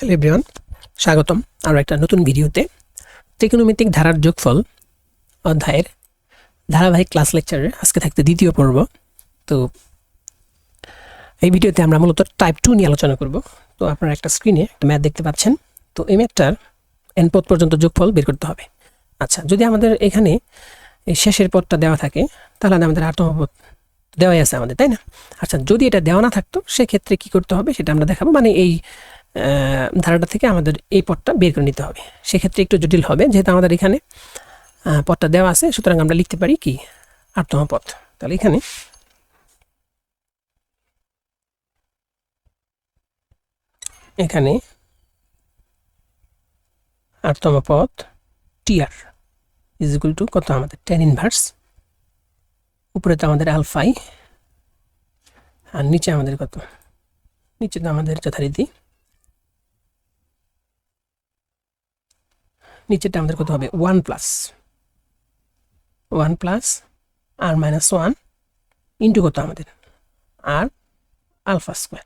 Hello everyone স্বাগতম আরও একটা নতুন ভিডিওতে। ত্রিকোণমিতিক ধারার যোগফল অধ্যায়ের ধারাবাহিক ক্লাস লেকচারের আজকে থাকতে দ্বিতীয় পর্ব। তো এই ভিডিওতে আমরা মূলত টাইপ টু নিয়ে আলোচনা করব। তো আপনারা একটা স্ক্রিনে একটা ম্যাথ দেখতে পাচ্ছেন। তো এই ম্যাথটার এন পদ পর্যন্ত যোগফল বের করতে হবে। আচ্ছা যদি আমাদের এখানে এই শেষের পদটা দেওয়া থাকে, তাহলে আমাদের আটম দেওয়াই আছে আমাদের, তাই না? আচ্ছা যদি এটা দেওয়া না থাকতো, সেক্ষেত্রে কি করতে হবে? সেটা আমরা দেখাবো। মানে এই ধারাটা থেকে আমাদের এই পদটা বের করে নিতে হবে। সেক্ষেত্রে একটু জটিল হবে, যেহেতু আমাদের এখানে পদটা দেওয়া আছে, সুতরাং আমরা লিখতে পারি কি? আটতম পথ তাহলে এখানে এখানে আটতম পদ টিআর ইজ ইকুয়াল টু কত আমাদের? টেন ইনভার্স উপরে তো আমাদের আলফাই আর নিচে আমাদের কত? নিচে তো আমাদের যথারীতি নিচেটা আমাদের কত হবে? One plus one plus r minus one into কত আমাদের? R alpha square.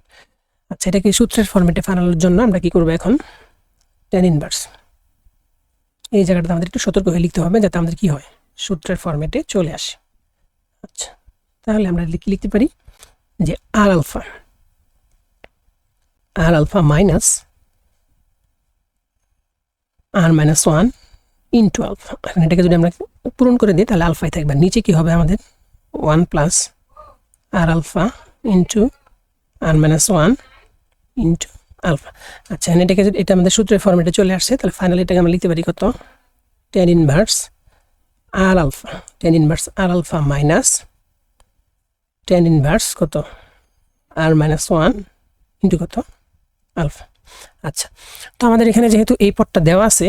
আচ্ছা এটাকে সূত্রের ফর্মেটে ফানানোর জন্য আমরা কি করব এখন? টেন ইনভার্স এই জায়গাটাতে আমাদের একটু সতর্ক হয়ে লিখতে হবে যাতে আমাদের কি হয়? সূত্রের ফর্মেটে চলে আসে। আচ্ছা তাহলে আমরা লিখ- লিখতে পারি যে r alpha r alpha minus r minus one into alpha এখন এটাকে যদি আমরা পূরণ করে দিই, তাহলে আলফাই থাকবে। নিচে কি হবে আমাদের? One plus r alpha into r minus one into alpha আচ্ছা এখন এটাকে যদি এটা আমাদের সূত্রের ফর্মেটে চলে আসছে, তাহলে ফাইনালি এটাকে আমরা লিখতে পারি কত? Tan inverse r alpha tan inverse r alpha minus tan inverse কত? আর মাইনাস ওয়ান ইন্টু কত? আলফা আচ্ছা তো আমাদের এখানে যেহেতু এই পদটা দেওয়া আছে,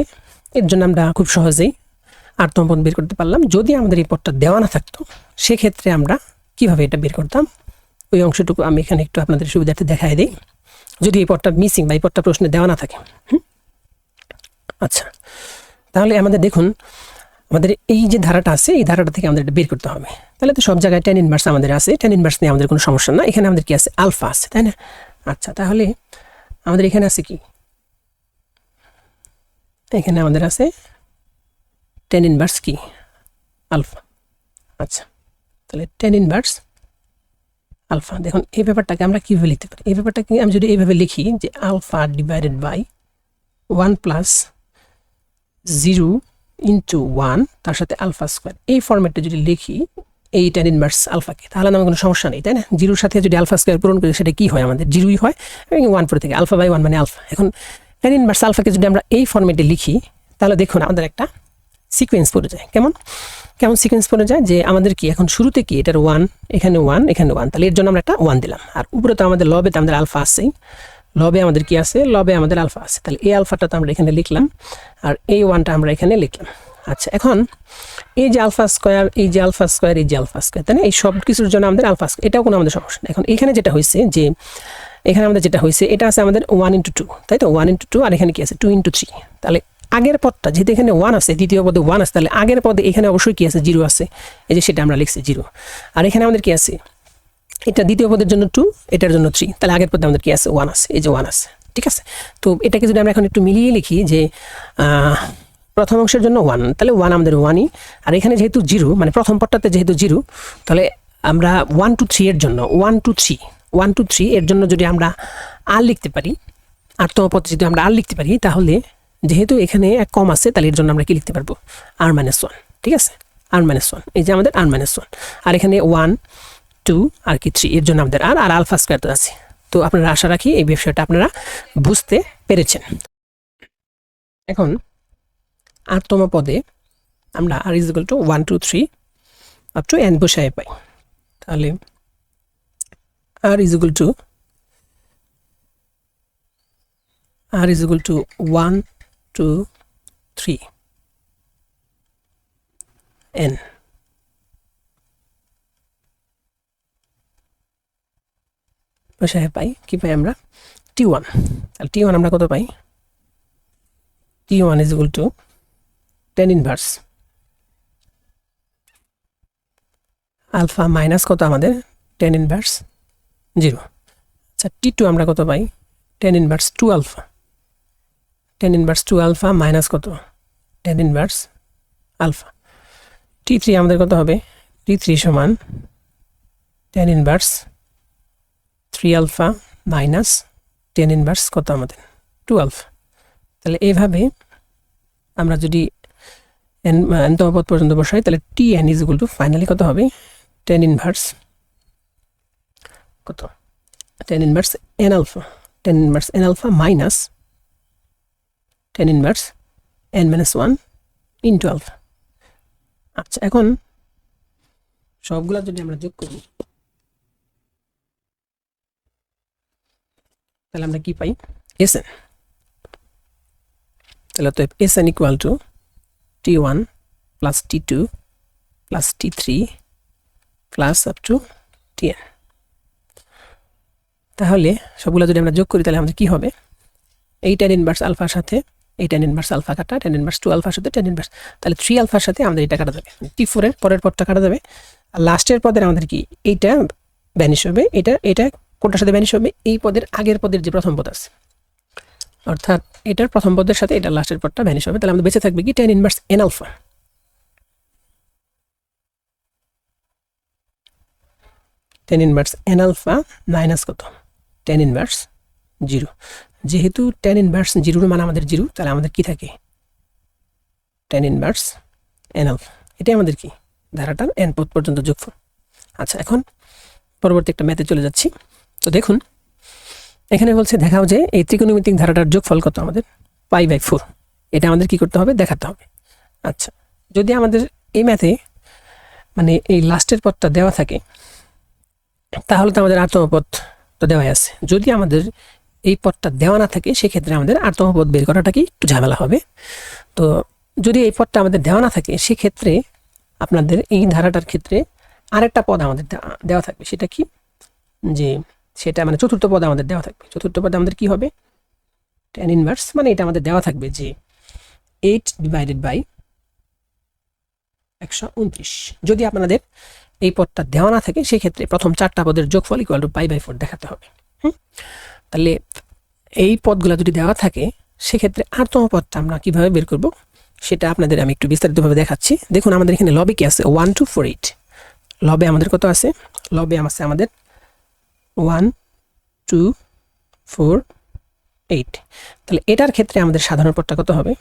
এর জন্য আমরা খুব সহজেই আটতম পদ বের করতে পারলাম। যদি আমাদের এই পদটা দেওয়া না থাকতো, সেক্ষেত্রে আমরা কীভাবে এটা বের করতাম? ওই অংশটুকু আমি এখানে একটু আপনাদের সুবিধার্থে দেখাই দিই। যদি এই পদটা মিসিং বা এই পদটা প্রশ্নে দেওয়া না থাকে? আচ্ছা তাহলে আমাদের দেখুন, আমাদের এই যে ধারাটা আছে, এই ধারাটা থেকে আমাদের এটা বের করতে হবে। তাহলে তো সব জায়গায় টেন ইনভার্স আমাদের আছে টেন ইনভার্স নিয়ে আমাদের কোনো সমস্যা না। এখানে আমাদের কি আছে? আলফা আছে, তাই না? আচ্ছা তাহলে আমাদের এখানে আছে কি? এখানে আমাদের আছে টেন ইনভার্স কি? আলফা আচ্ছা তাহলে টেন ইনভার্স আলফা দেখুন, এই ব্যাপারটাকে আমরা কীভাবে লিখতে পারি? এই ব্যাপারটাকে আমি যদি এইভাবে লিখি যে alpha divided by one plus zero into one তার সাথে আলফা স্কোয়ার এই ফর্ম্যাটটা যদি লিখি এই টেন ইনভার্স আলফাকে তাহলে আমার কোনো সমস্যা নেই, তাই না? জিরোর সাথে যদি আলফা স্কোয়ার পূরণ করি, সেটা কী হয় আমাদের? জিরোই হয় ওয়ান ফোর থেকে আলফা বাই ওয়ান মানে আলফা এখন টেন ইনভার্স আলফাকে যদি আমরা এই ফর্ম্যাটে লিখি, তাহলে দেখুন আমাদের একটা সিকোয়েন্স পড়ে যায়। কেমন? কেমন সিকোয়েন্স পড়ে যায়? যে আমাদের কি, এখন শুরুতে কি, এটার ওয়ান এখানে ওয়ান এখানে ওয়ান তাহলে এর জন্য আমরা একটা ওয়ান দিলাম। আর উপরে তো আমাদের লবে তো আমাদের আলফা আসছেই লবে আমাদের কি আছে? লবে আমাদের আলফা আছে। তাহলে এই আলফাটা তো আমরা এখানে লিখলাম, আর এই ওয়ানটা আমরা এখানে লিখলাম। আচ্ছা এখন এই যে আলফা স্কোয়ার, এই যে আলফা স্কোয়ার, এই যে আলফা স্কোয়ার, তাই না? এই সব কিছুর জন্য আমাদের আলফা স্কোয়ার, এটাও কোনো আমাদের সমস্যা নেই। এখন এখানে যেটা হয়েছে যে, এখানে আমাদের যেটা হয়েছে, এটা আছে আমাদের ওয়ান ইন্টু টু তাই তো? ওয়ান ইন্টু টু আর এখানে কি আছে? টু ইন্টু থ্রি তাহলে আগের পদটা, যেহেতু এখানে ওয়ান আছে, দ্বিতীয় পদে ওয়ান আছে, তাহলে আগের পদে এখানে অবশ্যই কি আছে? জিরো আছে। এই যে সেটা আমরা লিখছি জিরো আর এখানে আমাদের কি আছে? এটা দ্বিতীয় পদের জন্য টু এটার জন্য থ্রি তাহলে আগের পদে আমাদের কি আছে? ওয়ান আছে, এই যে ওয়ান আছে। ঠিক আছে? তো এটাকে যদি আমরা এখন একটু মিলিয়ে লিখি যে প্রথম অংশের জন্য ওয়ান তাহলে ওয়ান আমাদের ওয়ানই আর এখানে যেহেতু জিরো মানে প্রথম পদটাতে যেহেতু জিরো, তাহলে আমরা ওয়ান টু থ্রি এর জন্য one two three one two three এর জন্য যদি আমরা আর লিখতে পারি, আটতম পথে যদি আমরা আর লিখতে পারি, তাহলে যেহেতু এখানে এক কম আছে, তাহলে এর জন্য আমরা কি লিখতে পারব? আর মাইনাস ওয়ান ঠিক আছে? আর মাইনাস ওয়ান এই যে আমাদের আর মাইনাস ওয়ান আর এখানে ওয়ান টু আর কি থ্রি এর জন্য আমাদের আর আর আলফা স্কোয়ার তো আছে। তো আপনারা আশা রাখি এই বিষয়টা আপনারা বুঝতে পেরেছেন। এখন আটতম পদে আমরা r is to one two three up to n বসায় পাই। তাহলে r is to r is equal to 1 2 3 n বসায় পাই, কি পাই আমরা? টি ওয়ান তাহলে টি ওয়ান আমরা কত পাই? T one is equal to tan inverse alpha minus কত আমাদের? টেন ইনভার্স জিরো আচ্ছা টি টু আমরা কত পাই? Tan inverse two alpha tan inverse two alpha minus কত? Tan inverse alpha t three আমাদের কত হবে? টি থ্রি সমান tan inverse three alpha minus tan inverse কত আমাদের? টু তাহলে এইভাবে আমরা যদি এন এনতম পদ পর্যন্ত বসাই, তাহলে t n is equal to finally কত হবে? টেন ইনভার্স কত? Tan inverse n alpha tan inverse n alpha minus tan inverse n minus one into alpha আচ্ছা এখন সবগুলা যদি আমরা যোগ করি, তাহলে আমরা কি পাই? এস এন তাহলে তো s n equal to t one plus t two plus t three plus up to t তাহলে সবগুলো যদি আমরা যোগ করি, তাহলে আমাদের কি হবে? এই টেন ইনভার্স আলফার সাথে, এই টেন ইনভার্স আলফা কাটা টেন ইনভার্স টু আলফার সাথে টেন ইনভার্স তাহলে থ্রি আলফার সাথে আমাদের এটা কাটা যাবে। টি ফোরের পরের পদটা কাটা যাবে। আর লাস্টের পদের আমাদের কি? এইটা ব্যানিশ হবে, এটা এটা কোনটার সাথে ব্যানিশ হবে? এই পদের আগের পদের যে প্রথম পদ আছে। অর্থাৎ এটার প্রথম পদের সাথে এটা লাস্টের পদটা ভ্যানিশ হবে। তাহলে আমাদের বেঁচে থাকবে কি? Tan inverse n alpha tan inverse n alpha minus কত? টেন ইনভার্স জিরো যেহেতু টেন ইনভার্স জিরোর মান আমাদের জিরো তাহলে আমাদের কি থাকে? টেন ইনভার্স এন আলফা এটাই আমাদের কি? ধারাটার এন পদ পর্যন্ত যোগফল। আচ্ছা এখন পরবর্তী একটা ম্যাথে চলে যাচ্ছি। তো দেখুন এখানে বলছে, দেখাও যে এই ত্রিকোণমিতিক ধারাটার যোগফল কত আমাদের? Pi by four. এটা আমাদের কি করতে হবে? দেখাতে হবে। আচ্ছা যদি আমাদের এই ম্যাথে মানে এই লাস্টের পথটা দেওয়া থাকে, তাহলে তো আমাদের আটতম তো দেওয়াই আছে। যদি আমাদের এই পথটা দেওয়া না থাকে, সেক্ষেত্রে আমাদের আটতম পদ বের করাটা কি একটু ঝামেলা হবে। তো যদি এই পদটা আমাদের দেওয়া না থাকে, সেক্ষেত্রে আপনাদের এই ধারাটার ক্ষেত্রে আরেকটা পদ আমাদের দেওয়া থাকবে। সেটা কি? যে সেটা মানে চতুর্থ পদ আমাদের দেওয়া থাকবে। চতুর্থ পদে আমাদের কি হবে? টেন ইনভার্স মানে এটা আমাদের দেওয়া থাকবে যে এইট ডিভাইডেড বাই একশো উনত্রিশ। যদি আপনাদের এই পদটা দেওয়া না থাকে, সেক্ষেত্রে প্রথম চারটা পদের যোগফল equal to pi by four দেখাতে হবে। হুম? তাহলে এই পদগুলো যদি দেওয়া থাকে, সেক্ষেত্রে আরতম পদটা আমরা কীভাবে বের করব? সেটা আপনাদের আমি একটু বিস্তারিতভাবে দেখাচ্ছি। দেখুন, আমাদের এখানে লবে কি আছে? ওয়ান টু ফোর এইট লবে আমাদের কত আছে? লবে আছে আমাদের ওয়ান, টু, ফোর, এইট। তাহলে এটার ক্ষেত্রে আমাদের সাধারণ পদটা কত হবে?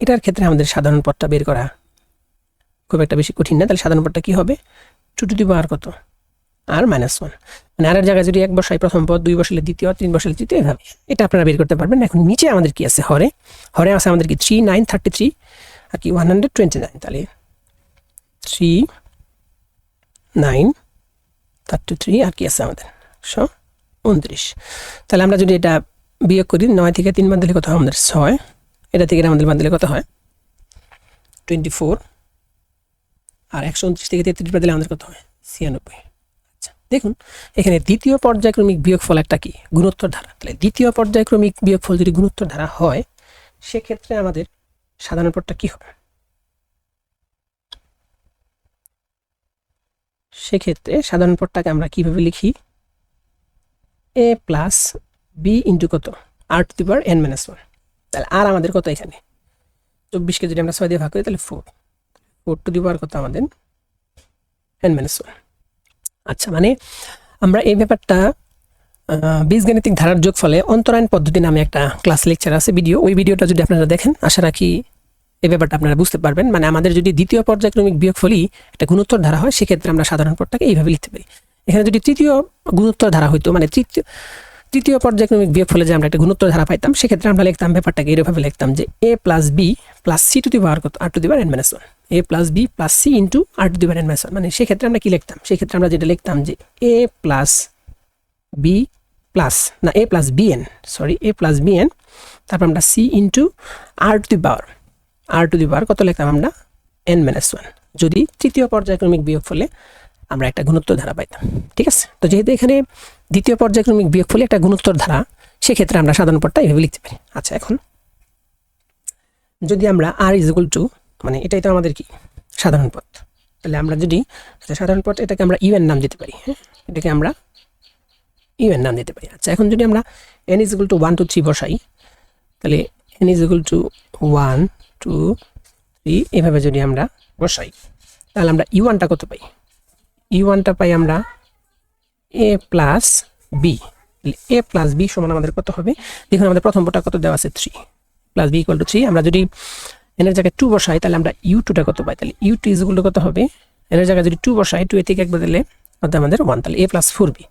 এটার ক্ষেত্রে আমাদের সাধারণ পদটা বের করা খুব একটা বেশি কঠিন না। তাহলে সাধারণ পদটা কি হবে? টু টু দি পাওয়ার কত? R minus one. মানে আর জায়গায় যদি এক বসাই প্রথম পদ, দুই বসালে দ্বিতীয়, তিন বসালে তৃতীয়, এভাবে। এটা আপনারা বের করতে পারবেন। এখন নিচে আমাদের কি আছে? হরে। হরে আছে আমাদের কি? থ্রি, নাইন, থার্টি থ্রি আর কি? One hundred twenty nine. তাহলে থ্রি, নাইন থার্টি থ্রি আর কি আছে আমাদের? একশো উনত্রিশ। তাহলে আমরা যদি এটা বিয়োগ করি, নয় থেকে তিন বাদ দিলে কত হয় আমাদের? ছয়। এটা থেকে আমাদের বাদ দিলে কত হয়? টোয়েন্টি ফোর আর একশো উনত্রিশ থেকে তেত্রিশ বাদ দিলে আমাদের কত হয়? ছিয়ানব্বই। আচ্ছা দেখুন, এখানে দ্বিতীয় পর্যায়ক্রমিক বিয়োগফল একটা কি? গুণোত্তর ধারা। তাহলে দ্বিতীয় পর্যায়ক্রমিক বিয়োগফল যদি গুণোত্তর ধারা হয়, সেক্ষেত্রে আমাদের সাধারণ পদটা কি হবে? সেক্ষেত্রে সাধারণ পদটাকে আমরা কীভাবে লিখি? এ প্লাস বি ইন্টু কত? R to the power n minus one তাহলে আর আমাদের কত এখানে? চব্বিশকে যদি আমরা ছয় দিয়ে ভাগ করি, তাহলে four four to the power কত আমাদের? এন মাইনাস ওয়ান আচ্ছা মানে আমরা এই ব্যাপারটা বীজগাণিতিক ধারার যোগ ফলে অন্তরায়ন পদ্ধতি নামে একটা ক্লাস লেকচার আছে ভিডিও ওই ভিডিওটা যদি আপনারা দেখেন, আশা রাখি এই ব্যাপারটা আপনারা বুঝতে পারবেন। মানে আমাদের যদি দ্বিতীয় পর্যায়ক্রমিক বিয়োগফলই একটা গুণোত্তর ধারা হয়, সেক্ষেত্রে আমরা সাধারণ পদটাকে এইভাবে লিখতে পারি। এখানে যদি তৃতীয় গুণোত্তর ধারা হইতো মানে তৃতীয় তৃতীয় পর্যায়ক্রমিক বিয়োগফলে যে আমরা একটা গুণোত্তর ধারা পাইতাম, সেক্ষেত্রে আমরা লিখতাম ব্যাপারটাকে এরভাবে লিখতাম যে a plus b plus c to the power কত r to the power n minus one a plus b plus c into r to the power n minus one মানে সেক্ষেত্রে আমরা কি লিখতাম? সেক্ষেত্রে আমরা যেটা লিখতাম যে এ প্লাস বি প্লাস না a plus b n sorry a plus b n তারপর আমরা c into r to the power r to the power কত লিখতাম আমরা? এন মাইনাস ওয়ান যদি তৃতীয় পর্যায়ক্রমিক বিয়োগ ফলে আমরা একটা গুণোত্তর ধারা পাইতাম ঠিক আছে? তো যেহেতু এখানে দ্বিতীয় পর্যায়ক্রমিক বিয়োগ ফলে একটা গুণোত্তর ধারা সেক্ষেত্রে আমরা সাধারণ পদটা এভাবে লিখতে পারি। আচ্ছা এখন যদি আমরা আর ইজ টু মানে এটাই তো আমাদের কি? সাধারণ পদ। তাহলে আমরা যদি আচ্ছা, সাধারণ পদ এটাকে আমরা ইউএন নাম দিতে পারি হ্যাঁ? এটাকে আমরা ইউএন নাম দিতে পারি। আচ্ছা এখন যদি আমরা n is to one two three বসাই তাহলে n is to one two three এভাবে যদি আমরা বসাই, তাহলে আমরা ইউ ওয়ানটা কত পাই? ইউ ওয়ানটা পাই আমরা a plus b a plus b সমান আমাদের কত হবে? দেখুন, আমাদের প্রথম পটা কত দেওয়া আছে? Three plus b equal to three আমরা যদি এনের জায়গায় টু বসাই, তাহলে আমরা ইউ টুটা কত পাই? তাহলে ইউ টু ইজগুলো কত হবে? এনের জায়গায় যদি টু বসাই টু এ থেকে এক বদলে অর্থাৎ আমাদের ওয়ান তাহলে a plus four b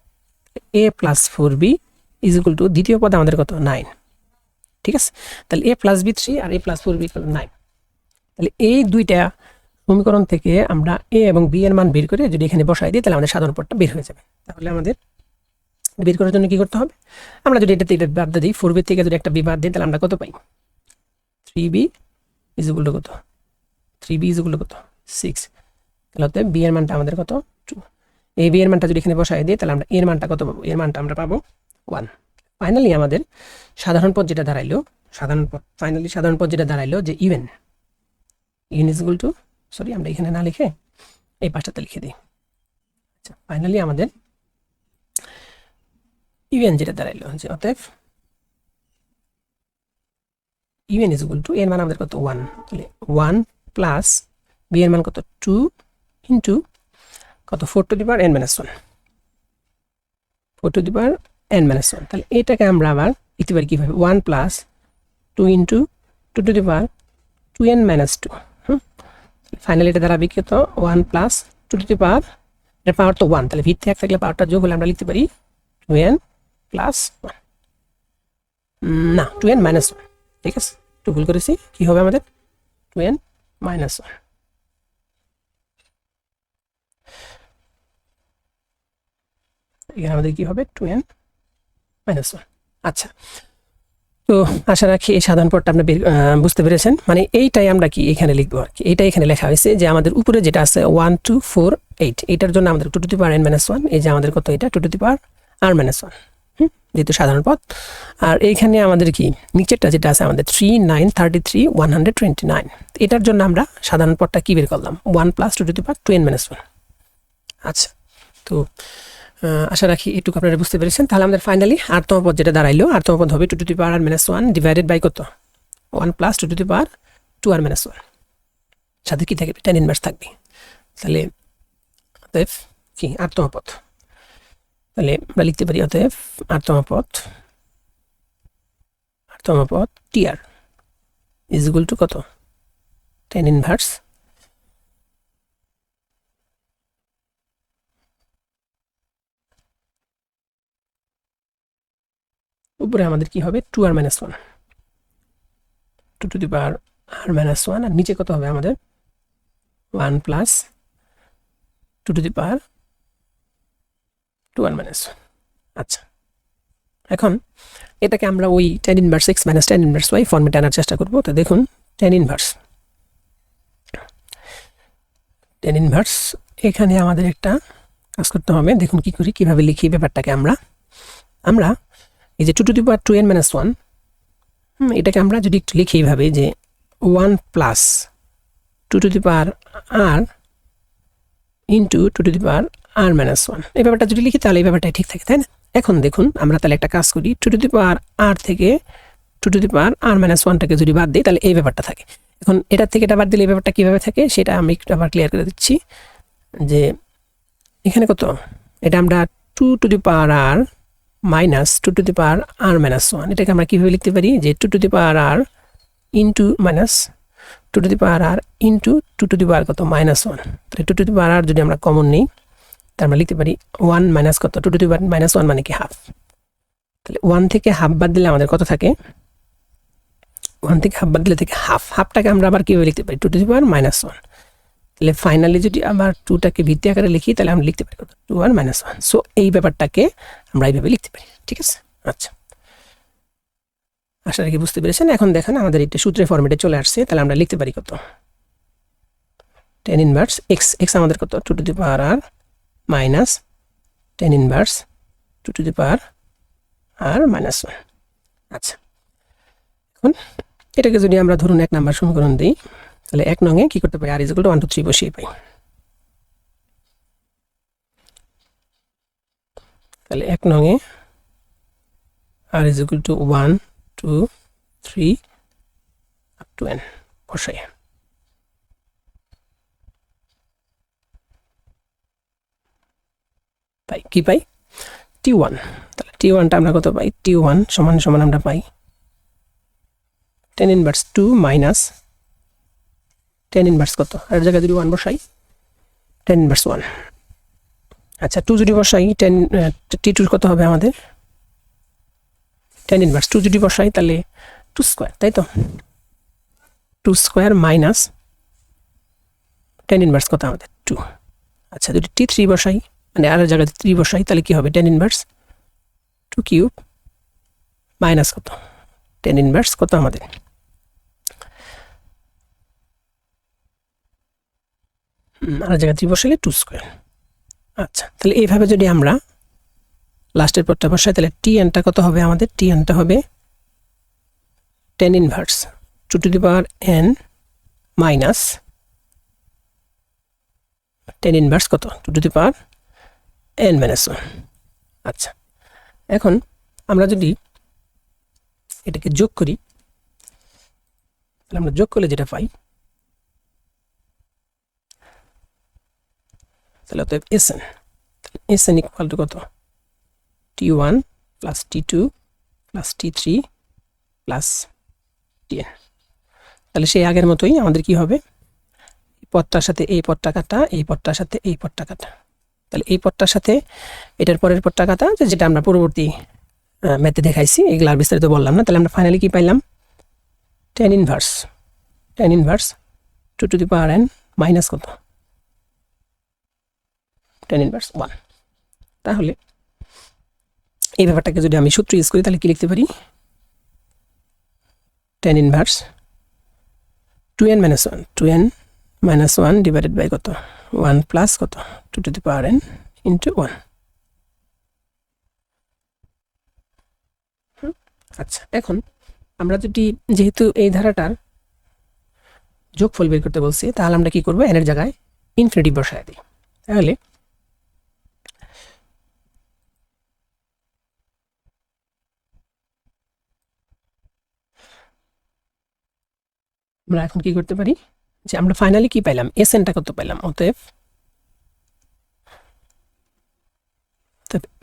a plus four b is equal to দ্বিতীয় পদ আমাদের কত? নাইন ঠিক আছে? তাহলে এ plus B three R a plus four b nine তাহলে এই দুইটা সমীকরণ থেকে আমরা এ এবং বি এর মান বের করে যদি এখানে বসাই দিই, তাহলে আমাদের সাধারণ পদটা বের হয়ে যাবে। তাহলে আমাদের বের করার জন্য কি করতে হবে? আমরা যদি এটাতে এটা বাদ দিই ফোর বি থেকে যদি একটা বি বাদ দিই, তাহলে আমরা কত পাই? থ্রি বি ইজুগুলো কত? থ্রি বি ইজুগুলো কত? সিক্স তাহলে হতে বি এর মানটা আমাদের কত? টু এই বি এর মানটা যদি এখানে বসাই দিই, তাহলে আমরা এর মানটা কত পাবো? এর মানটা আমরা পাবো ওয়ান ফাইনালি আমাদের সাধারণ পদ যেটা দাঁড়াইলো, সাধারণ পদ ফাইনালি সাধারণ পদ যেটা দাঁড়াইলো যে even in is to sorry আমরা এখানে না লিখে এই পাশটাতে লিখে দিই। আচ্ছা ফাইনালি আমাদের ইভেন যেটা দাঁড়াইলো যে অতএব ইভেন ইজ টু এর মান আমাদের কত? ওয়ান তাহলে ওয়ান প্লাস বি এর মান কত? টু ইন্টু কত? Four to the power n minus one four to the power n minus one তাহলে এটাকে আমরা আবার লিখতে পারি কীভাবে? One plus two into two to the power two n minus two finally এটা দাঁড়াবে কত one plus two to the power এর পাওয়ার তো ওয়ান তাহলে ভিত্তি এক থাকলে পাওয়ারটা যোগ হলে আমরা লিখতে পারি টু এন প্লাস ওয়ান না টু এন মাইনাস ওয়ান ঠিক আছে? একটু ভুল করেছি, কী হবে আমাদের? টু এন মাইনাস ওয়ান এখানে আমাদের কি হবে? Two n minus one. আচ্ছা। তো আশা রাখি এই সাধারণ পদটা আপনি বুঝতে পেরেছেন। মানে এইটাই আমরা কি এখানে লিখব আর কি? এইটাই এখানে লেখা হয়েছে যে আমাদের উপরে যেটা আছে ওয়ান টু ফোর এইট এটার জন্য আমাদের two to the power n minus one এই যে আমাদের কত এটা? Two to the power r minus one হুম? যেহেতু সাধারণ পদ আর এইখানে আমাদের কি? নিচেরটা যেটা আছে আমাদের three nine thirty three one hundred twenty nine এটার জন্য আমরা সাধারণ পদটা কি বের করলাম? One plus two to the power two n minus one আচ্ছা। তো আশা রাখি এটুকু আপনারা বুঝতে পেরেছেন। তাহলে আমাদের ফাইনালি আটতম পদ যেটা দাঁড়াইলো আটতম পদ হবে two to the power r minus one divided by কত? One plus two to the power two r minus one সাথে কী থাকবে? টেন ইনভার্স থাকবে। তাহলে অতএব কি? আটতম পদ তাহলে আমরা লিখতে পারি অতএব আটতম পদ আটতম পদ t r is equal to কত? টেন ইনভার্স উপরে আমাদের কি হবে? Two r minus one two to the power r minus one আর নিচে কত হবে আমাদের? One plus two to the power two r minus one আচ্ছা এখন এটাকে আমরা ওই tan inverse x minus tan inverse y ফর্মেটে আনার চেষ্টা করব। তো দেখুন টেন ইনভার্স টেন ইনভার্স এখানে আমাদের একটা কাজ করতে হবে। দেখুন কি করি, কীভাবে লিখি ব্যাপারটাকে আমরা। আমরা এই যে two to the power two n minus one এটাকে আমরা যদি একটু লিখি এইভাবে যে one plus two to the power r into two to the power r minus one এই ব্যাপারটা যদি লিখি তাহলে এই ব্যাপারটাই ঠিক থাকে, তাই না? এখন দেখুন আমরা তাহলে একটা কাজ করি টু টু দি পাওয়ার আর থেকে two to the power r minus ওয়ানটাকে যদি বাদ দিই তাহলে এই ব্যাপারটা থাকে। এখন এটার থেকে এটা বাদ দিলে এই ব্যাপারটা কীভাবে থাকে সেটা আমি একটু আবার ক্লিয়ার করে দিচ্ছি যে এখানে কত? এটা আমরা two to the power r minus two to the power r minus one এটাকে আমরা কীভাবে লিখতে পারি? যে two to the power r into minus two to the power r into two to the power কত? মাইনাস ওয়ান তাহলে two to the power r যদি আমরা কমন নিই, তাহলে আমরা লিখতে পারি ওয়ান মাইনাস কত? Two to the power minus one মানে কি হাফ তাহলে ওয়ান থেকে হাফ বাদ দিলে আমাদের কত থাকে? ওয়ান থেকে হাফ বাদ দিলে থেকে হাফ হাফটাকে আমরা আবার কীভাবে লিখতে পারি? Two to the power minus one তাহলে ফাইনালি যদি আবার টুটাকে ভিত্তি আকারে লিখি, তাহলে আমরা লিখতে পারি two r minus one so এই ব্যাপারটাকে আমরা এইভাবে লিখতে পারি, ঠিক আছে? আচ্ছা। আশা রাখি বুঝতে পেরেছেন। এখন দেখেন আমাদের এটা সূত্রের ফর্মেটে চলে আসছে, তাহলে আমরা লিখতে পারি কত? টেন ইনভার্স এক্স এক্স আমাদের কত? Two to the power r minus tan inverse two to the power r minus one আচ্ছা। এখন এটাকে যদি আমরা ধরুন এক নাম্বার সমীকরণ দিই তাহলে এক নঙে কি করতে পারি? R is equal to one two three বসিয়ে পাই। তাহলে এক নঙে r is equal to one two three up to n বসাই। পাই, কি পাই? টি ওয়ান তাহলে টি ওয়ানটা আমরা কত পাই? টি ওয়ান সমান সমান আমরা পাই। Tan inverse two minus tan inverse কত? আর জায়গায় যদি ওয়ান বসাই টেন ইনভার্স ওয়ান আচ্ছা টু যদি বসাই টেন টি টুর কত হবে আমাদের? টেন ইনভার্স টু যদি বসাই, তাহলে টু স্কোয়ার তাই তো? Two square minus tan inverse কত আমাদের? টু আচ্ছা যদি টি থ্রি বসাই মানে আর জায়গায় থ্রি বসাই, তাহলে কি হবে? Tan inverse two cube minus কত? টেন ইনভার্স কত আমাদের? আর জায়গায় থ্রি বসাইলে টু স্কোয়ার আচ্ছা তাহলে এইভাবে যদি আমরা লাস্টের পরটা বসাই, তাহলে টি এনটা কত হবে আমাদের? টি এনটা হবে tan inverse two to the power N minus tan inverse কত? Two to the power N minus one আচ্ছা এখন আমরা যদি এটাকে যোগ করি, তাহলে আমরা যোগ করলে যেটা পাই তাহলে অতএব S N S N equal to কত? T one plus T two plus T three plus T N তাহলে সেই আগের মতোই আমাদের কি হবে? পদটার সাথে এই পদটা কাটা, এই পদটার সাথে এই পদটা কাটা। তাহলে এই পদটার সাথে এটার পরের পদটা কাটা যেটা আমরা পরবর্তী ম্যাথে দেখাইছি, এগুলো আর বিস্তারিত বললাম না। তাহলে আমরা ফাইনালি কি পাইলাম? Tan inverse tan inverse two to the power N minus কত? টেন ইনভার্স ওয়ান তাহলে, এই ব্যাপারটাকে যদি আমি সূত্র ইউজ করি, তাহলে কি লিখতে পারি? Tan inverse two N minus one two N minus one divided by কত? ওয়ান প্লাস কত? Two to the power N into one আচ্ছা এখন আমরা যদি যেহেতু এই ধারাটার যোগফল বের করতে বলছি, তাহলে আমরা কি করব? এনের জায়গায় ইনফিনিটি বসায় দিই। তাহলে আমরা এখন কি করতে পারি? যে আমরা ফাইনালি কি পাইলাম? এস এনটা কত পাইলাম? অতএব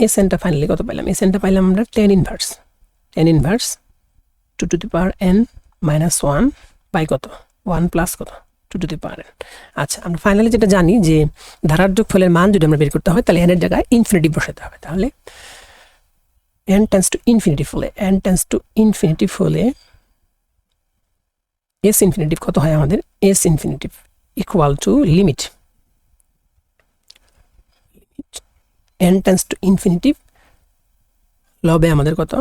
এস এনটা ফাইনালি কত পাইলাম? এস এনটা পাইলাম আমরা tan inverse tan inverse two to the power N minus one by কত? ওয়ান প্লাস কত? Two to the power N আচ্ছা আমরা ফাইনালি যেটা জানি যে ধারার যোগফলের মান যদি আমরা বের করতে হয়, তাহলে এনের জায়গায় ইনফিনিটি বসাতে হবে। তাহলে এন টেন্স টু ইনফিনিটি ফলে এন টেন্স টু ইনফিনিটি ফলে এস ইনফিনিটিভ কত হয় আমাদের? S infinity equal to limit N to infinity লবে আমাদের কত?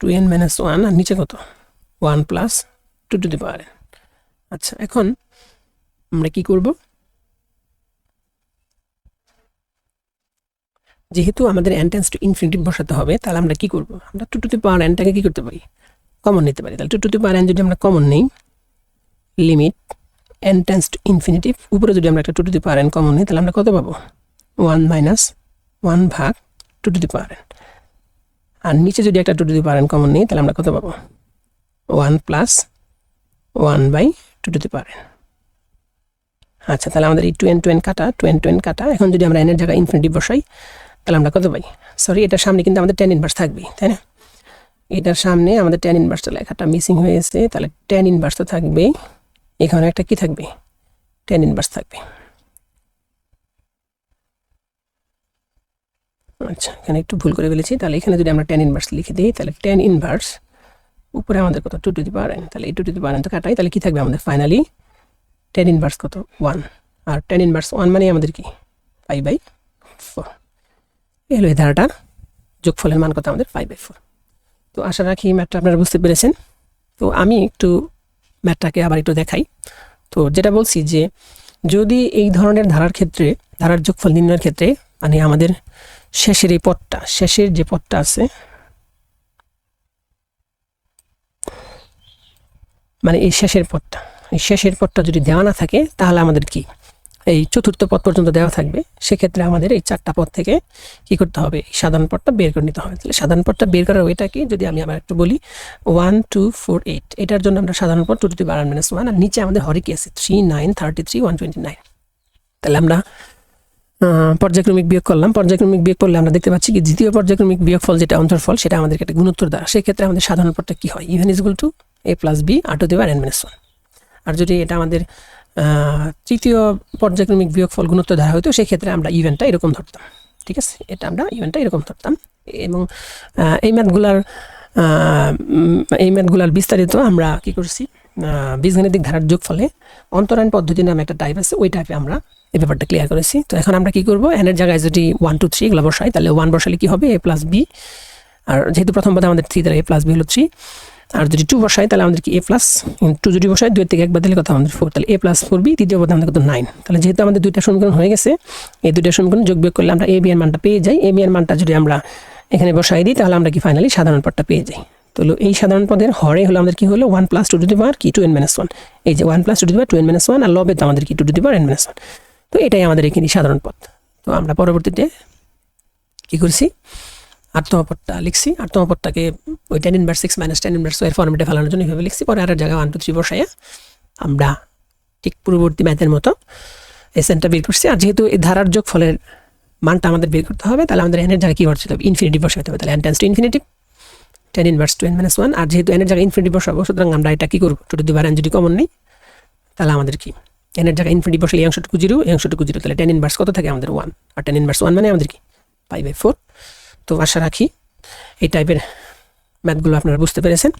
টু এন মাইনাস ওয়ান আর নিচে কত? One plus two to the power আচ্ছা এখন আমরা কি করব? যেহেতু আমাদের এন টু ইনফিনিটিভ বসাতে হবে, তাহলে আমরা কি করব? আমরা টু টু দি পাওয়ার এনটাকে কি করতে পারি? কমন নিতে পারি। তাহলে two to the power N যদি আমরা কমন নেই limit N tends to infinity উপরে যদি আমরা একটা two to the power N common নিই তাহলে আমরা কত পাবো? ওয়ান মাইনাস ওয়ান ভাগ two to the power N আর নিচে যদি একটা two to the power N common নিই, তাহলে আমরা কত পাবো? One plus one by two to the power N আচ্ছা তাহলে আমাদের এই টু এন টু এন কাটা টু এন টু এন কাটা। এখন যদি আমরা এনের জায়গায় ইনফিনিটিভ বসাই, তাহলে আমরা কত পাই? সরি এটার সামনে কিন্তু আমাদের টেন ইনভার্স থাকবে তাই না? এটার সামনে আমাদের টেন ইনভার্সটা লেখাটা মিসিং হয়ে গেছে, তাহলে টেন ইনভার্স তো থাকবেই। এখানে একটা কি থাকবে? টেন ইনভার্স থাকবে। আচ্ছা এখানে একটু ভুল করে ফেলেছি। তাহলে এখানে যদি আমরা টেন ইনভার্স লিখে দিই, তাহলে টেন ইনভার্স উপরে আমাদের কত? টু টু দি পাওয়ার তাহলে এই টু টু দি পাওয়ার তো কাটাই। তাহলে কি থাকবে আমাদের ফাইনালি টেন ইনভার্স কত? ওয়ান আর টেন ইনভার্স ওয়ান মানে আমাদের কি? ফাইভ বাই ফোর এলো এই ধারাটার যোগফলের মান কত? আমাদের ফাইভ বাই ফোর তো আশা রাখি ম্যাথটা আপনারা বুঝতে পেরেছেন। তো আমি একটু ম্যাথটাকে আবার একটু দেখাই। তো যেটা বলছি যে, যদি এই ধরনের ধারার ক্ষেত্রে, ধারার যোগফল নির্ণয়ের ক্ষেত্রে মানে আমাদের শেষের এই পথটা শেষের যে পথটা আছে মানে এই শেষের পথটা এই শেষের পথটা যদি দেওয়া না থাকে, তাহলে আমাদের কি? এই চতুর্থ পদ পর্যন্ত দেওয়া থাকবে, সেক্ষেত্রে আমাদের এই চারটা পদ থেকে কি করতে হবে? সাধারণ পদটা বের করে নিতে হবে। তাহলে সাধারণ পদটা বের করার ওইটা কি? যদি আমি আবার একটু বলি ওয়ান টু ফোর এইট এটার জন্য আমরা সাধারণ পদ টু টু দি বার মাইনাস ওয়ান আর নিচে আমাদের হরে কি আছে three nine thirty three one twenty nine তাহলে আমরা পর্যায়ক্রমিক বিয়োগ করলাম। পর্যায়ক্রমিক বিয়োগ করলে আমরা দেখতে পাচ্ছি কি, দ্বিতীয় পর্যায়ক্রমিক বিয়োগফল যেটা অন্তর্ফল সেটা আমাদেরকে একটা গুণোত্তর দ্বারা। সেক্ষেত্রে আমাদের সাধারণ পদটা কি হয়? Even equal to A plus B R to the বার এন মাইনাস ওয়ান আর যদি এটা আমাদের তৃতীয় পর্যায়ক্রমিক বিয়োগফল গুণত্ব দ্বারা হতো সেক্ষেত্রে আমরা ইভেন্টটা এরকম ধরতাম, ঠিক আছে? এটা আমরা ইভেন্টটা এরকম ধরতাম। এবং এই ম্যাথগুলার এই ম্যাথগুলার বিস্তারিত আমরা কি করছি? বীজগাণিতিক ধারার যোগফলে অন্তরায়ণ পদ্ধতি নামে একটা টাইপ আছে, ওই টাইপে আমরা এই ব্যাপারটা ক্লিয়ার করেছি। তো এখন আমরা কি করব? এনের জায়গায় যদি ওয়ান টু থ্রি এগুলো বসাই, তাহলে ওয়ান বসালে কি হবে? এ প্লাস বি আর যেহেতু প্রথম পদে আমাদের থ্রি দ্বারা এ প্লাস বি হলো থ্রি আর যদি টু বসাই, তাহলে আমাদের কি এ প্লাস টু যদি বসাই দুই থেকে একবার দিলে কত আমাদের ফোর তাহলে এ প্লাস ফোর বি তৃতীয় পদে আমাদের কত নাইন তাহলে যেহেতু আমাদের দুইটা সমীকরণ হয়ে গেছে, এই দুইটা সমীকরণ যোগ বিয়োগ করলে আমরা এ বি এর মানটা পেয়ে যাই। এ বি এর মানটা যদি আমরা এখানে বসাই দিই, তাহলে আমরা কি ফাইনালি সাধারণ পদটা পেয়ে যাই। তো এই সাধারণ পদের হরে হলো আমাদের কি হলো? One plus two to the power কি? টু এন মাইনাস ওয়ান এই যে one plus two to the power two N minus one আর লবে তো আমাদের কি two to the power N minus one তো এটাই আমাদের এখানে সাধারণ পদ। তো আমরা পরবর্তীতে কি করছি? আত্মপদটা লিখছি আত্মপদটাকে ওই tan inverse six minus tan inverse এর ফর্মেটে ফেলানোর জন্য এভাবে লিখছি। পরে আর জায়গায় ওয়ান টু থ্রি বসাইয়া আমরা ঠিক পূর্ববর্তী ম্যাথের মতো এসেনটা বের করছি। আর যেহেতু এই ধারার যোগ ফলের মানটা আমাদের বের করতে হবে, তাহলে আমাদের এনের জায়গায় কী বসাতে হবে ইনফিনিটি বসাতে হবে। তাহলে N to infinity tan inverse two N minus one আর যেহেতু এনের জায়গায় ইনফিনিটি বসাবো, সুতরাং আমরা এটা কী করব? টু টু দিবার এন যদি কমন নেই, তাহলে আমাদের কি? এনের জায়গায় ইনফিনিটি বসলে এই অংশটুকু জিরো এই অংশটুকু জিরো তাহলে টেন ইনভার্স কত থাকে? আমাদের ওয়ান আর টেন ইনভার্স ওয়ান মানে আমাদের কি? ফাইভ বাই ফোর তো আশা রাখি এই টাইপের ম্যাথগুলো আপনারা বুঝতে পেরেছেন।